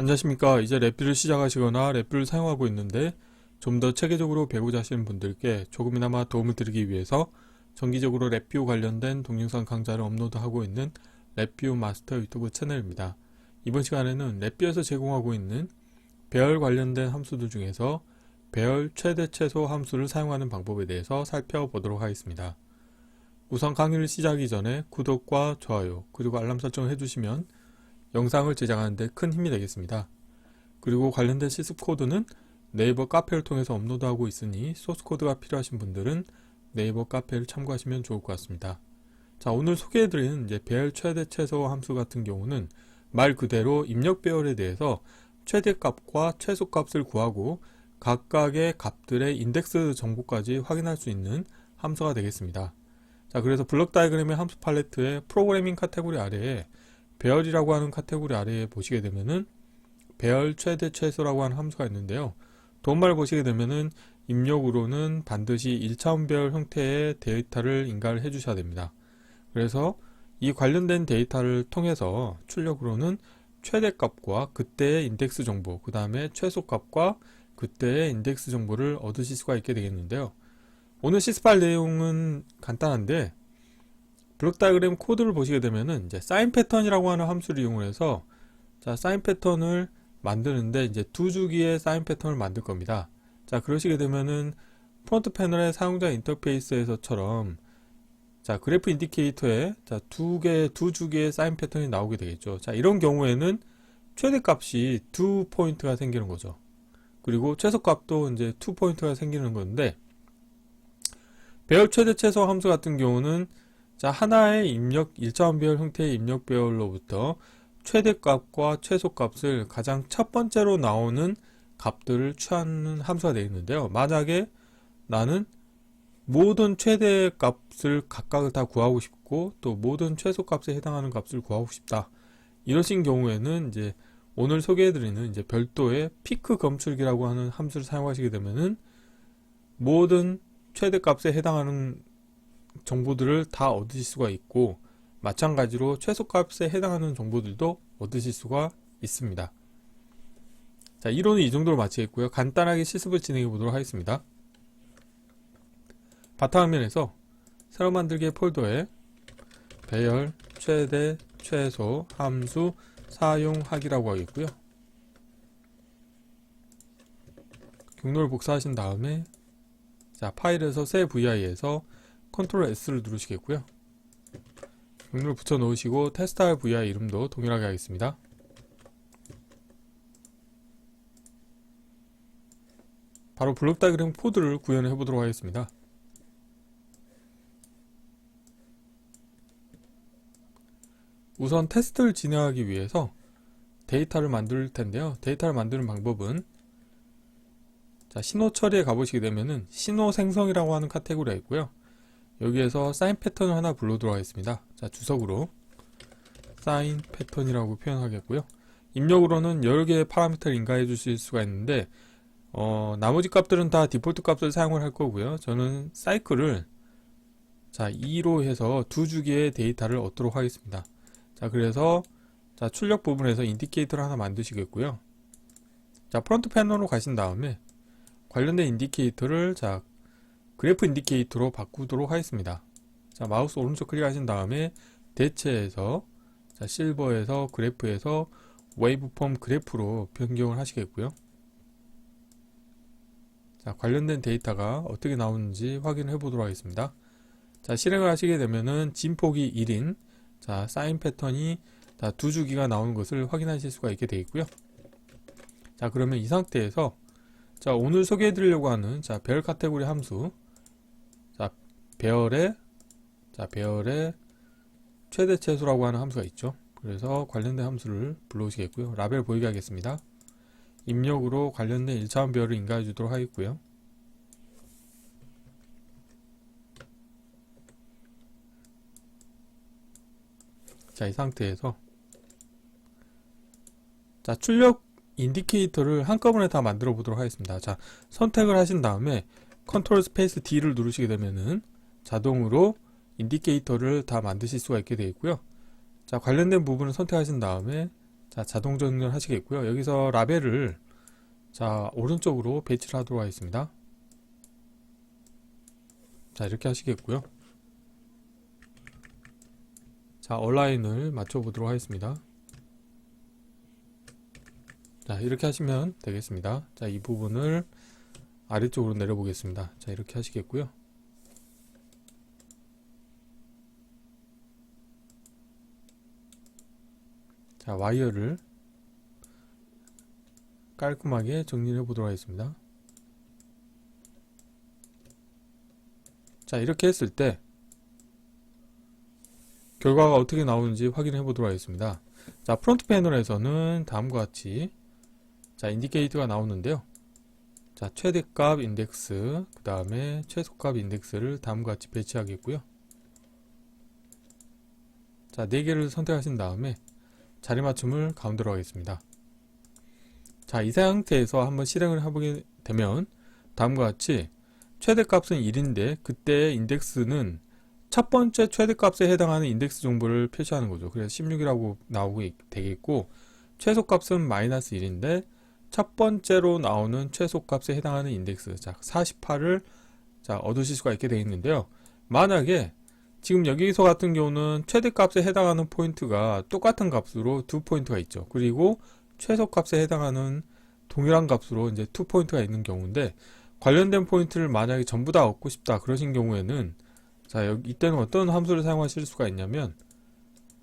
안녕하십니까. 이제 랩뷰를 시작하시거나 랩뷰를 사용하고 있는데 좀 더 체계적으로 배우자 하시는 분들께 조금이나마 도움을 드리기 위해서 정기적으로 랩뷰 관련된 동영상 강좌를 업로드하고 있는 랩뷰 마스터 유튜브 채널입니다. 이번 시간에는 랩뷰에서 제공하고 있는 배열 관련된 함수들 중에서 배열 최대 최소 함수를 사용하는 방법에 대해서 살펴보도록 하겠습니다. 우선 강의를 시작하기 전에 구독과 좋아요 그리고 알람 설정을 해주시면 영상을 제작하는데 큰 힘이 되겠습니다. 그리고 관련된 시습 코드는 네이버 카페를 통해서 업로드하고 있으니 소스 코드가 필요하신 분들은 네이버 카페를 참고하시면 좋을 것 같습니다. 자, 오늘 소개해드리는 이제 배열 최대 최소 함수 같은 경우는 말 그대로 입력 배열에 대해서 최대값과 최소값을 구하고 각각의 값들의 인덱스 정보까지 확인할 수 있는 함수가 되겠습니다. 자, 그래서 블록 다이그램의 함수 팔레트의 프로그래밍 카테고리 아래에 배열이라고 하는 카테고리 아래에 보시게 되면은 배열 최대 최소라고 하는 함수가 있는데요. 도움말 보시게 되면은 입력으로는 반드시 1차원 배열 형태의 데이터를 인가를 해 주셔야 됩니다. 그래서 이 관련된 데이터를 통해서 출력으로는 최대값과 그때의 인덱스 정보, 그 다음에 최소값과 그때의 인덱스 정보를 얻으실 수가 있게 되겠는데요. 오늘 시스팔 내용은 간단한데 블록 다이그램 코드를 보시게 되면은 이제 사인 패턴이라고 하는 함수를 이용해서 자 사인 패턴을 만드는데 이제 두 주기의 사인 패턴을 만들 겁니다. 자 그러시게 되면은 프론트 패널의 사용자 인터페이스에서처럼 자 그래프 인디케이터에 자두 개, 두 주기의 사인 패턴이 나오게 되겠죠. 자 이런 경우에는 최대값이 두 포인트가 생기는 거죠. 그리고 최소값도 이제 투 포인트가 생기는 건데 배열 최대 최소 함수 같은 경우는 자, 하나의 입력, 일차원 배열 형태의 입력 배열로부터 최대값과 최소값을 가장 첫 번째로 나오는 값들을 취하는 함수가 되어 있는데요. 만약에 나는 모든 최대값을 각각을 다 구하고 싶고 또 모든 최소값에 해당하는 값을 구하고 싶다. 이러신 경우에는 이제 오늘 소개해드리는 이제 별도의 피크 검출기라고 하는 함수를 사용하시게 되면은 모든 최대값에 해당하는 정보들을 다 얻으실 수가 있고 마찬가지로 최소값에 해당하는 정보들도 얻으실 수가 있습니다. 자, 이론은 이 정도로 마치겠고요. 간단하게 실습을 진행해 보도록 하겠습니다. 바탕화면에서 새로 만들기 폴더에 배열, 최대, 최소, 함수, 사용하기라고 하겠고요. 경로를 복사하신 다음에 자, 파일에서 새 VI에서 컨트롤 S를 누르시겠고요. 경로를 붙여 놓으시고 테스트할 VI 이름도 동일하게 하겠습니다. 바로 블록 다이그램 코드를 구현해 보도록 하겠습니다. 우선 테스트를 진행하기 위해서 데이터를 만들 텐데요. 데이터를 만드는 방법은 자, 신호 처리에 가보시게 되면은 신호 생성이라고 하는 카테고리가 있고요. 여기에서 사인 패턴을 하나 불러도록 하겠습니다. 자, 주석으로 사인 패턴이라고 표현하겠고요. 입력으로는 여러 개의 파라미터를 인가해 주실 수가 있는데 어, 나머지 값들은 다 디폴트 값을 사용을 할 거고요. 저는 사이클을 자, 2로 해서 두 주기의 데이터를 얻도록 하겠습니다. 자, 그래서 자, 출력 부분에서 인디케이터를 하나 만드시겠고요. 자, 프론트 패널로 가신 다음에 관련된 인디케이터를 자, 그래프 인디케이터로 바꾸도록 하겠습니다. 자, 마우스 오른쪽 클릭하신 다음에 대체에서 자, 실버에서 그래프에서 웨이브폼 그래프로 변경을 하시겠고요. 자, 관련된 데이터가 어떻게 나오는지 확인해 보도록 하겠습니다. 자, 실행을 하시게 되면은 진폭이 1인 자, 사인 패턴이 자, 두 주기가 나오는 것을 확인하실 수가 있게 되어 있고요. 자, 그러면 이 상태에서 자, 오늘 소개해 드리려고 하는 자, 별 카테고리 함수 자, 배열의 자, 배열의 최대 최소라고 하는 함수가 있죠. 그래서 관련된 함수를 불러오시겠고요. 라벨 보이게 하겠습니다. 입력으로 관련된 1차원 배열을 인가해 주도록 하겠고요. 자, 이 상태에서 자, 출력 인디케이터를 한꺼번에 다 만들어 보도록 하겠습니다. 자, 선택을 하신 다음에 컨트롤 스페이스 D를 누르시게 되면은 자동으로 인디케이터를 다 만드실 수가 있게 되어 있고요. 자, 관련된 부분을 선택하신 다음에 자, 자동 정렬 하시겠고요. 여기서 라벨을 자, 오른쪽으로 배치를 하도록 하겠습니다. 자, 이렇게 하시겠고요. 자, 얼라인을 맞춰 보도록 하겠습니다. 자, 이렇게 하시면 되겠습니다. 자, 이 부분을 아래쪽으로 내려 보겠습니다. 자, 이렇게 하시겠고요. 자, 와이어를 깔끔하게 정리해 보도록 하겠습니다. 자, 이렇게 했을 때 결과가 어떻게 나오는지 확인해 보도록 하겠습니다. 자, 프론트 패널에서는 다음과 같이 자, 인디케이터가 나오는데요. 자, 최대값 인덱스, 그 다음에 최소값 인덱스를 다음과 같이 배치하겠고요. 자, 4개를 선택하신 다음에 자리 맞춤을 가운데로 하겠습니다. 자, 이 상태에서 한번 실행을 해보게 되면 다음과 같이 최대값은 1인데 그때 인덱스는 첫 번째 최대값에 해당하는 인덱스 정보를 표시하는 거죠. 그래서 16이라고 나오고 되겠고 최소값은 마이너스 1인데 첫 번째로 나오는 최소값에 해당하는 인덱스 자 48을 자 얻으실 수가 있게 되어 있는데요. 만약에 지금 여기서 같은 경우는 최대값에 해당하는 포인트가 똑같은 값으로 두 포인트가 있죠. 그리고 최소값에 해당하는 동일한 값으로 이제 투 포인트가 있는 경우인데 관련된 포인트를 만약에 전부 다 얻고 싶다 그러신 경우에는 자 여기 이때는 어떤 함수를 사용하실 수가 있냐면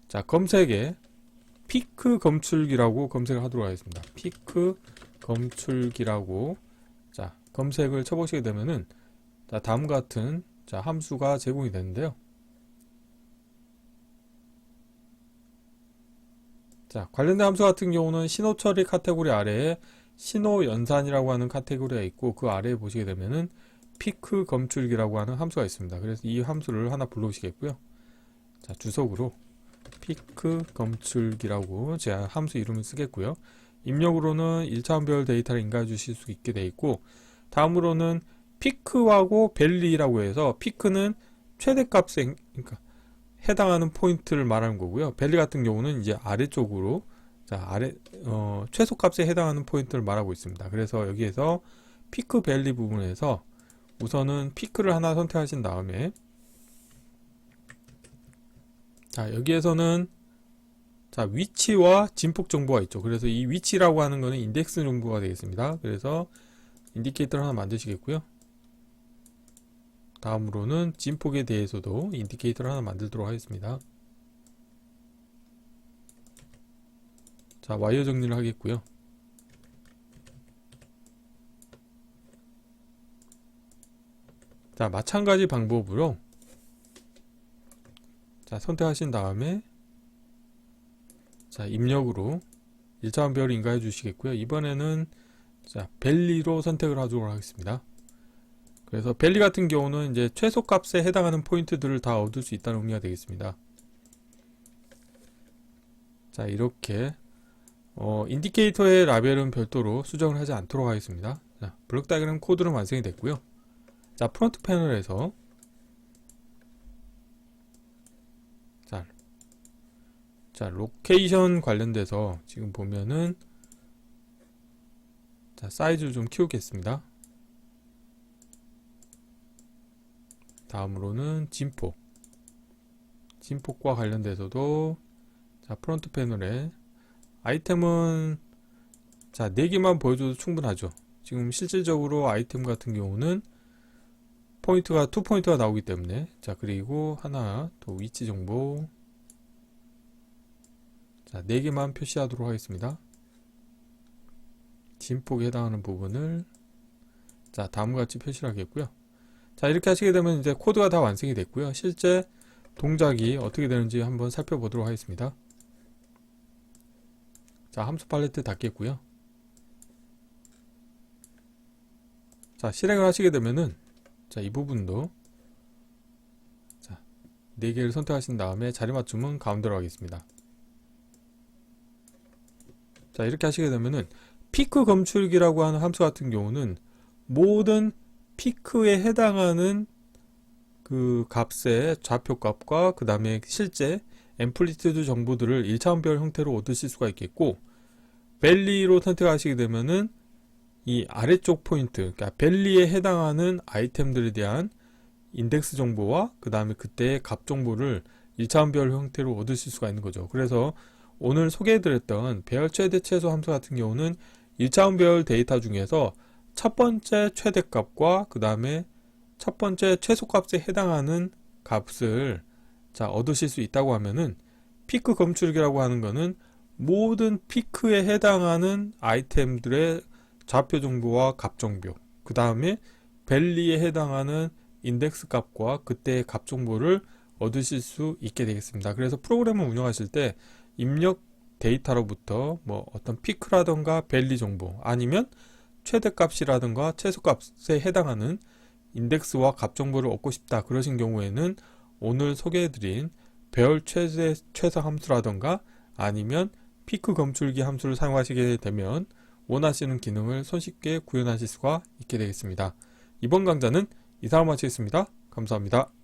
자 검색에 피크 검출기라고 검색을 하도록 하겠습니다. 피크 검출기라고 자 검색을 쳐보시게 되면은 자 다음과 같은 자 함수가 제공이 되는데요. 자 관련된 함수 같은 경우는 신호 처리 카테고리 아래에 신호 연산이라고 하는 카테고리가 있고 그 아래에 보시게 되면은 피크 검출기라고 하는 함수가 있습니다. 그래서 이 함수를 하나 불러오시겠고요. 자 주석으로 피크 검출기라고 제가 함수 이름을 쓰겠고요. 입력으로는 1차원별 데이터를 인가해 주실 수 있게 되어 있고 다음으로는 피크하고 벨리라고 해서 피크는 최대값에 그러니까 해당하는 포인트를 말하는 거고요. 벨리 같은 경우는 이제 아래쪽으로 자 아래 어, 최소값에 해당하는 포인트를 말하고 있습니다. 그래서 여기에서 피크 벨리 부분에서 우선은 피크를 하나 선택하신 다음에 자 여기에서는 자 위치와 진폭 정보가 있죠. 그래서 이 위치라고 하는 거는 인덱스 정보가 되겠습니다. 그래서 인디케이터를 하나 만드시겠고요. 다음으로는 진폭에 대해서도 인디케이터를 하나 만들도록 하겠습니다. 자, 와이어 정리를 하겠고요. 자, 마찬가지 방법으로 자, 선택하신 다음에 자, 입력으로 1차원별 인가해 주시겠고요. 이번에는 자, 벨리로 선택을 하도록 하겠습니다. 그래서 벨리 같은 경우는 이제 최소값에 해당하는 포인트들을 다 얻을 수 있다는 의미가 되겠습니다. 자, 이렇게 어, 인디케이터의 라벨은 별도로 수정을 하지 않도록 하겠습니다. 자, 블록 다이그램 코드는 완성이 됐고요. 자, 프론트 패널에서 자, 자, 로케이션 관련돼서 지금 보면은 자, 사이즈를 좀 키우겠습니다. 다음으로는 진폭. 진폭과 관련돼서도 자, 프론트 패널에 아이템은 자, 4개만 보여줘도 충분하죠. 지금 실질적으로 아이템 같은 경우는 포인트가 2포인트가 나오기 때문에 자, 그리고 하나 더 위치 정보 자, 4개만 표시하도록 하겠습니다. 진폭에 해당하는 부분을 자, 다음과 같이 표시를 하겠고요. 자, 이렇게 하시게 되면 이제 코드가 다 완성이 됐고요. 실제 동작이 어떻게 되는지 한번 살펴보도록 하겠습니다. 자, 함수 팔레트 닫겠고요. 자, 실행을 하시게 되면은 자, 이 부분도 자, 4개를 선택하신 다음에 자리 맞춤은 가운데로 하겠습니다. 자, 이렇게 하시게 되면은 피크 검출기라고 하는 함수 같은 경우는 모든 피크에 해당하는 그 값의 좌표값과 그 다음에 실제 앰플리튜드 정보들을 1차원별 형태로 얻으실 수가 있겠고 벨리로 선택하시게 되면은 이 아래쪽 포인트, 그러니까 벨리에 해당하는 아이템들에 대한 인덱스 정보와 그 다음에 그때의 값 정보를 1차원별 형태로 얻으실 수가 있는 거죠. 그래서 오늘 소개해드렸던 배열 최대 최소 함수 같은 경우는 1차원별 데이터 중에서 첫 번째 최대값과 그 다음에 첫 번째 최소값에 해당하는 값을 자 얻으실 수 있다고 하면은 피크 검출기라고 하는 거는 모든 피크에 해당하는 아이템들의 좌표 정보와 값 정보 그 다음에 밸리에 해당하는 인덱스 값과 그때의 값 정보를 얻으실 수 있게 되겠습니다. 그래서 프로그램을 운영하실 때 입력 데이터로부터 뭐 어떤 피크라던가 밸리 정보 아니면 최대값이라든가 최소값에 해당하는 인덱스와 값 정보를 얻고 싶다 그러신 경우에는 오늘 소개해드린 배열 최대 최소 함수라던가 아니면 피크 검출기 함수를 사용하시게 되면 원하시는 기능을 손쉽게 구현하실 수가 있게 되겠습니다. 이번 강좌는 이상으로 마치겠습니다. 감사합니다.